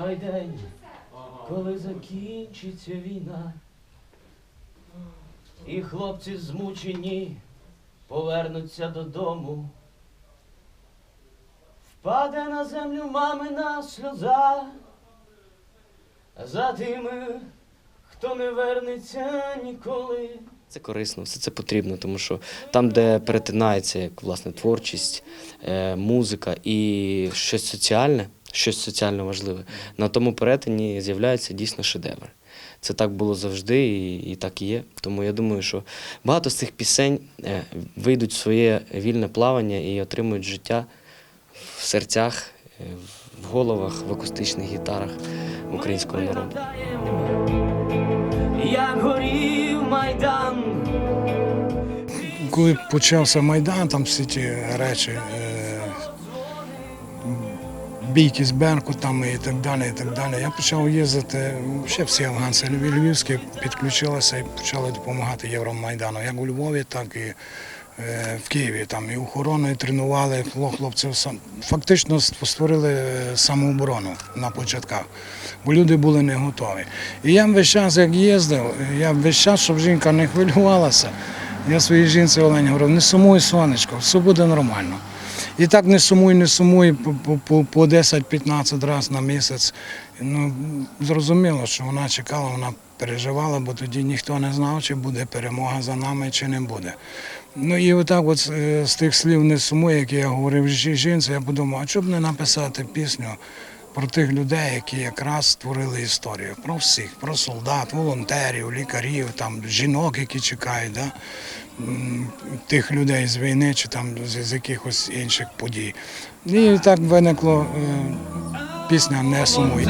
той день, коли закінчиться війна, і хлопці змучені повернуться додому. Впаде на землю мамина сльоза за тими, хто не вернеться ніколи. Це корисно, все це потрібно, тому що там, де перетинається як власне творчість, е, музика і щось соціальне, щось соціально важливе, на тому перетині з'являється дійсно шедевр. Це так було завжди і, і так і є. Тому я думаю, що багато з цих пісень е, вийдуть в своє вільне плавання і отримують життя в серцях, е, в головах, в акустичних гітарах українського народу. Як горів майдан. Коли почався Майдан, там всі ті речі, е, бійки з Беркутами і так далі, і так далі. Я почав їздити, ще всі афганці львів- львівські підключилися і почали допомагати Євромайдану, як у Львові, так і е, в Києві. Там і охорони тренували хлопців. Фактично створили е, самооборону на початках, бо люди були не готові. І я весь час, як їздив, я весь час, щоб жінка не хвилювалася. Я своїй жінці Олені говорив, не сумуй, сонечко, все буде нормально. І так не сумуй, не сумуй по- по- по- по 10-15 разів на місяць. Ну, зрозуміло, що вона чекала, вона переживала, бо тоді ніхто не знав, чи буде перемога за нами, чи не буде. Ну і отак от е, з тих слів не сумуй, які я говорив жінці, я подумав, а чому б не написати пісню про тих людей, які якраз створили історію, про всіх, про солдат, волонтерів, лікарів, там, жінок, які чекають, да? тих людей з війни чи там з, якихось інших подій. І так виникло е, пісня Не сумуй.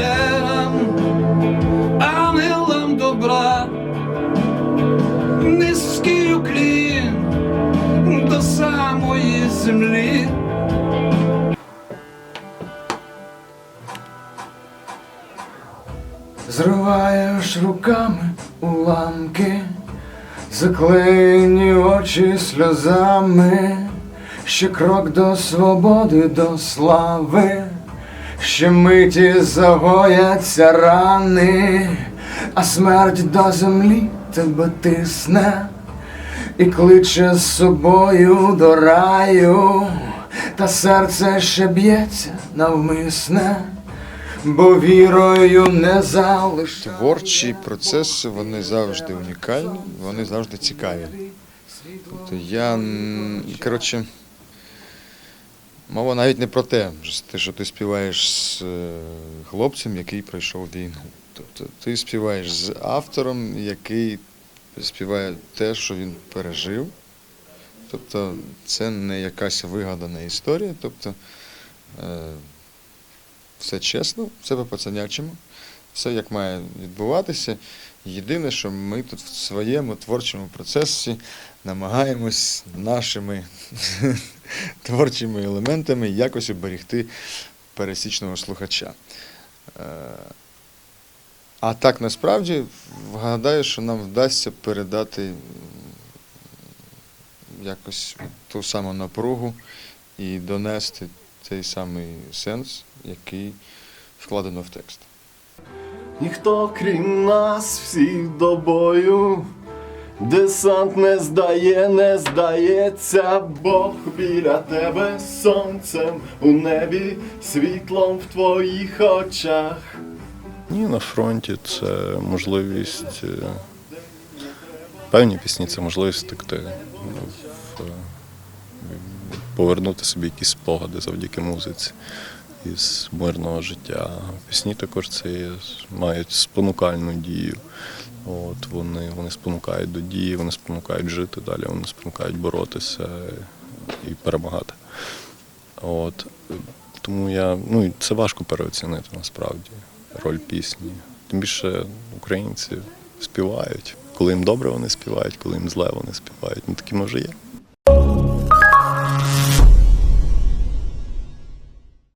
ангелам добра, низький уклін до самої землі. Зриваєш руками уламки, заклеєні очі сльозами, ще крок до свободи, до слави, ще миті загояться рани, а смерть до землі тебе тисне і кличе з собою до раю, та серце ще б'ється навмисне, бо вірою не залишає. Творчі процеси вони завжди унікальні, вони завжди цікаві. Тобто я коротше, мова навіть не про те, що ти співаєш з е, хлопцем, який пройшов війну. Тобто ти співаєш з автором, який співає те, що він пережив. Тобто це не якась вигадана історія. Тобто е, все чесно, все по-пацанячому, все як має відбуватися. Єдине, що ми тут в своєму творчому процесі намагаємось нашими творчими елементами якось оберегти пересічного слухача. Е, А так насправді вгадаю, що нам вдасться передати якось ту саму напругу і донести цей самий сенс, який вкладено в текст. Ніхто крім нас всіх до бою. Десант не здає, не здається, Бог біля тебе сонцем у небі, світлом в твоїх очах. Ні, на фронті це можливість. е, Певні пісні це можливість втекти, ну, в, е, повернути собі якісь спогади завдяки музиці із мирного життя. Пісні також це є, мають спонукальну дію. От, вони, вони спонукають до дії, вони спонукають жити далі, вони спонукають боротися і перемагати. От, тому я, ну, це важко переоцінити насправді роль пісні. Тим більше українці співають. Коли їм добре, вони співають, коли їм зле, вони співають. Ми такими вже є.